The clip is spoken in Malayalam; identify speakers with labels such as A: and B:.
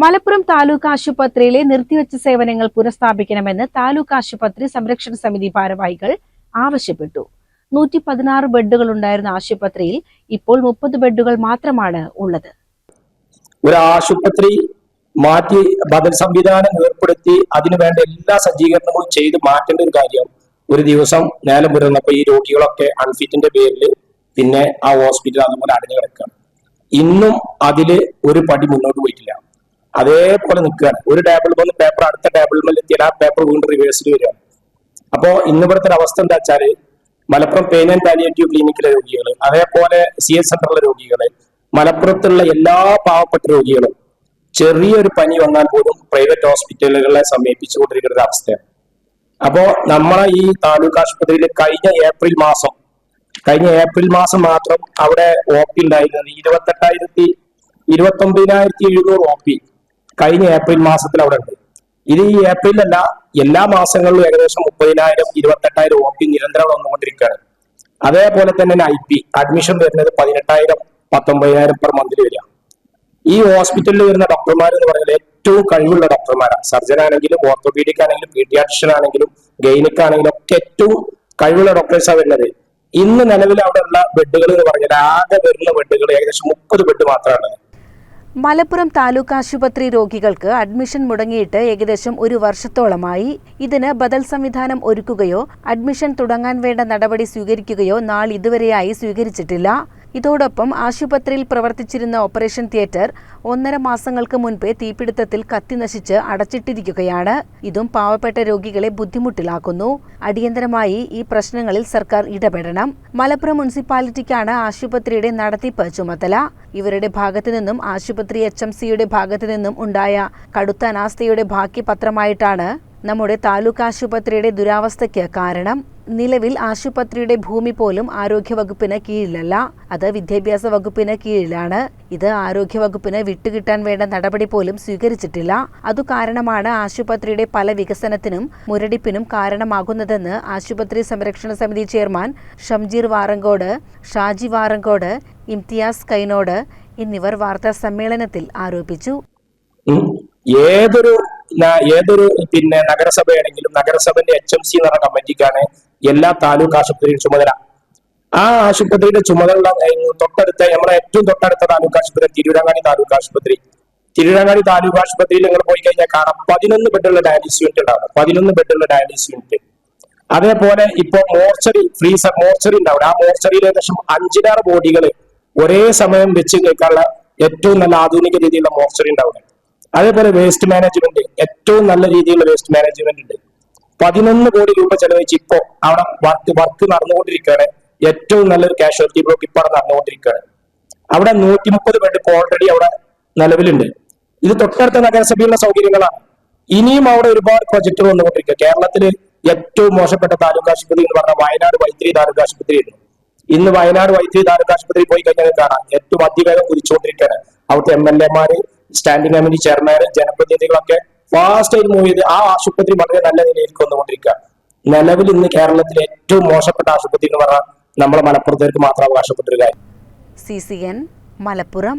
A: മലപ്പുറം താലൂക്ക് ആശുപത്രിയിലെ നിർത്തിവെച്ച സേവനങ്ങൾ പുനഃസ്ഥാപിക്കണമെന്ന് താലൂക്ക് ആശുപത്രി സംരക്ഷണ സമിതി ഭാരവാഹികൾ ആവശ്യപ്പെട്ടു. നൂറ്റി പതിനാറ് ബെഡുകൾ ഉണ്ടായിരുന്ന ആശുപത്രിയിൽ ഇപ്പോൾ മുപ്പത് ബെഡുകൾ മാത്രമാണ് ഉള്ളത്.
B: ഒരു ആശുപത്രി മാറ്റി ബദൽ സംവിധാനം ഏർപ്പെടുത്തി അതിനു വേണ്ട എല്ലാ സജ്ജീകരണങ്ങളും ചെയ്ത് മാറ്റേണ്ട ഒരു കാര്യം ഒരു ദിവസം നേരം വരുന്നപ്പോ ഈ രോഗികളൊക്കെ അൺഫിറ്റിന്റെ പേരിൽ പിന്നെ ആ ഹോസ്പിറ്റൽ അതുപോലെ അടഞ്ഞു കിടക്കുകയാണ്. ഇന്നും അതിൽ ഒരു പടി മുന്നോട്ട് പോയിട്ടില്ല. അതേപോലെ നിൽക്കുകയാണ്. ഒരു ടേബിൾ വന്ന് പേപ്പർ അടുത്ത ടേബിളിൽ എത്തിയാൽ ആ പേപ്പർ വീണ്ടും റിവേഴ്സിൽ വരികയാണ്. അപ്പോ ഇന്നിവിടുത്തെ ഒരു അവസ്ഥ എന്താ വെച്ചാൽ മലപ്പുറം പെയിൻ ആൻഡ് പാലിയേറ്റീവ് ക്ലിനിക്കിലെ രോഗികൾ അതേപോലെ സി എസ് സെന്ററിലെ രോഗികൾ മലപ്പുറത്തുള്ള എല്ലാ പാവപ്പെട്ട രോഗികളും ചെറിയൊരു പനി വന്നാൽ പോലും പ്രൈവറ്റ് ഹോസ്പിറ്റലുകളെ സമീപിച്ചുകൊണ്ടിരിക്കുന്ന ഒരു അവസ്ഥയാണ്. അപ്പോ നമ്മളെ ഈ താലൂക്ക് ആശുപത്രിയിൽ കഴിഞ്ഞ ഏപ്രിൽ മാസം കഴിഞ്ഞ ഏപ്രിൽ മാസം മാത്രം അവിടെ ഒ പി ഉണ്ടായിരുന്നത് ഇരുപത്തെട്ടായിരത്തി ഇരുപത്തി ഒമ്പതിനായിരത്തി എഴുന്നൂറ് ഒ പി കഴിഞ്ഞ ഏപ്രിൽ മാസത്തിൽ അവിടെ ഉണ്ട്. ഇത് ഈ ഏപ്രിലല്ല എല്ലാ മാസങ്ങളിലും ഏകദേശം മുപ്പതിനായിരം ഇരുപത്തെട്ടായിരം പി നിരന്തരം വന്നുകൊണ്ടിരിക്കുകയാണ്. അതേപോലെ തന്നെ ഐ പി അഡ്മിഷൻ വരുന്നത് പതിനെട്ടായിരം പത്തൊമ്പതിനായിരം പെർ മന്തിൽ വരിക. ഈ ഹോസ്പിറ്റലിൽ വരുന്ന ഡോക്ടർമാർ എന്ന് പറയുന്നത് ഏറ്റവും കഴിവുള്ള ഡോക്ടർമാരാണ്. സർജൻ ആണെങ്കിലും ഓർത്തോപീഡിക് ആണെങ്കിലും പീഡിയാട്രിഷ്യൻ ആണെങ്കിലും ഗൈനിക് ആണെങ്കിലും ഒക്കെ ഏറ്റവും കഴിവുള്ള ഡോക്ടേഴ്സാണ് വരുന്നത്. ഇന്ന് നിലവിൽ അവിടെ ഉള്ള ബെഡുകൾ എന്ന് പറഞ്ഞാൽ ആകെ വരുന്ന ബെഡുകൾ ഏകദേശം മുപ്പത് ബെഡ് മാത്രമാണ്
A: മലപ്പുറം താലൂക്ക് ആശുപത്രി രോഗികൾക്ക് അഡ്മിഷൻ മുടങ്ങിയിട്ട് ഏകദേശം ഒരു വർഷത്തോളമായി. ഇതിന് ബദൽ സംവിധാനം ഒരുക്കുകയോ അഡ്മിഷൻ തുടങ്ങാൻ വേണ്ട നടപടി സ്വീകരിക്കുകയോ നാളിതുവരെയായി സ്വീകരിച്ചിട്ടില്ല. ഇതോടൊപ്പം ആശുപത്രിയിൽ പ്രവർത്തിച്ചിരുന്ന ഓപ്പറേഷൻ തിയേറ്റർ ഒന്നര മാസങ്ങൾക്ക് മുൻപേ തീപിടുത്തത്തിൽ കത്തിനശിച്ച് അടച്ചിട്ടിരിക്കുകയാണ്. ഇതും പാവപ്പെട്ട രോഗികളെ ബുദ്ധിമുട്ടിലാക്കുന്നു. അടിയന്തരമായി ഈ പ്രശ്നങ്ങളിൽ സർക്കാർ ഇടപെടണം. മലപ്പുറം മുനിസിപ്പാലിറ്റിക്കാണ് ആശുപത്രിയുടെ നടത്തിപ്പ് ചുമതല ഇവരുടെ ഭാഗത്തു നിന്നും ആശുപത്രി എച്ച് എം സിയുടെ ഭാഗത്തു നിന്നും ഉണ്ടായ കടുത്ത അനാസ്ഥയുടെ ബാക്കി പത്രമായിട്ടാണ് നമ്മുടെ താലൂക്ക് ആശുപത്രിയുടെ ദുരാവസ്ഥയ്ക്ക് കാരണം. നിലവിൽ ആശുപത്രിയുടെ ഭൂമി പോലും ആരോഗ്യവകുപ്പിന് കീഴിലല്ല. അത് വിദ്യാഭ്യാസ വകുപ്പിന് കീഴിലാണ്. ഇത് ആരോഗ്യവകുപ്പിന് വിട്ടുകിട്ടാൻ വേണ്ട നടപടി പോലും സ്വീകരിച്ചിട്ടില്ല. അതു കാരണമാണ് ആശുപത്രിയുടെ പല വികസനത്തിനും മുരടിപ്പിനും കാരണമാകുന്നതെന്ന് ആശുപത്രി സംരക്ഷണ സമിതി ചെയർമാൻ ഷംജീർ വാറങ്കോട് ഷാജി വാറങ്കോട് ഇംതിയാസ് കൈനോട് എന്നിവർ വാർത്താ സമ്മേളനത്തിൽ ആരോപിച്ചു.
B: ഏതൊരു ഏതൊരു പിന്നെ നഗരസഭയാണെങ്കിലും നഗരസഭന്റെ എച്ച് എം സി എന്ന് പറഞ്ഞ കമ്മിറ്റിക്കാണ് എല്ലാ താലൂക്ക് ആശുപത്രിയുടെ ചുമതല. ആ ആശുപത്രിയുടെ ചുമതല തൊട്ടടുത്ത നമ്മുടെ ഏറ്റവും തൊട്ടടുത്ത താലൂക്ക് ആശുപത്രി തിരൂരങ്ങാടി താലൂക്ക് ആശുപത്രി. തിരൂരങ്ങാടി താലൂക്ക് ആശുപത്രിയിൽ നിങ്ങൾ പോയി കഴിഞ്ഞാൽ കാണാം പതിനൊന്ന് ബെഡുള്ള ഡയാലിസിസ് യൂണിറ്റ് ഉണ്ടാവും. പതിനൊന്ന് ബെഡുള്ള ഡയാലിസിസ് യൂണിറ്റ് അതേപോലെ ഇപ്പൊ മോർച്ചറി ഫ്രീസർ മോർച്ചറി ഉണ്ടാവും. ആ മോർച്ചറിയിൽ ഏകദേശം അഞ്ചിലാറ് ബോഡികൾ ഒരേ സമയം വെച്ച് കേൾക്കാനുള്ള ഏറ്റവും നല്ല ആധുനിക രീതിയിലുള്ള മോർച്ചറി ഉണ്ടാവും അതേപോലെ വേസ്റ്റ് മാനേജ്മെന്റ് ഏറ്റവും നല്ല രീതിയിലുള്ള വേസ്റ്റ് മാനേജ്മെന്റ് ഉണ്ട്. പതിനൊന്ന് കോടി രൂപ ചെലവഴിച്ച് ഇപ്പോ അവിടെ വർക്ക് വർക്ക് നടന്നുകൊണ്ടിരിക്കുകയാണ്. ഏറ്റവും നല്ലൊരു കാഷ്വാലിറ്റി ബ്ലോക്ക് ഇപ്പൊ അവിടെ നടന്നുകൊണ്ടിരിക്കുകയാണ്. അവിടെ നൂറ്റി മുപ്പത് ബെഡ് ഇപ്പോൾ ഓൾറെഡി അവിടെ നിലവിലുണ്ട്. ഇത് തൊട്ടടുത്ത നഗരസഭയുള്ള സൗകര്യങ്ങളാണ്. ഇനിയും അവിടെ ഒരുപാട് പ്രൊജക്ടുകൾ വന്നുകൊണ്ടിരിക്കുക. കേരളത്തിൽ ഏറ്റവും മോശപ്പെട്ട താലൂക്ക് ആശുപത്രി എന്ന് പറഞ്ഞാൽ വയനാട് വൈത്തിരി താലൂക്ക് ആശുപത്രി ആയിരുന്നു. ഇന്ന് വയനാട് വൈത്തിരി താലൂക്ക് ആശുപത്രി പോയി കഴിഞ്ഞാൽ കാണാം. ഏറ്റവും അതിവേഗം കുതിച്ചുകൊണ്ടിരിക്കുകയാണ്. അവിടുത്തെ എം എൽ എമാര് സ്റ്റാൻഡിംഗ് കമ്മിറ്റി ചെയർമാൻ ജനപ്രതിനിധികളൊക്കെ ഫാസ്റ്റ് ആയിട്ട് മൂവ് ചെയ്ത് ആ ആശുപത്രി വളരെ നല്ല നിലയിലേക്ക് വന്നുകൊണ്ടിരിക്കുക. നിലവിൽ ഇന്ന് കേരളത്തിലെ ഏറ്റവും മോശപ്പെട്ട ആശുപത്രി എന്ന് പറഞ്ഞാൽ നമ്മളെ മലപ്പുറത്തേക്ക് മാത്രം അവകാശപ്പെട്ടൊരു കാര്യം.
A: C C N Malappuram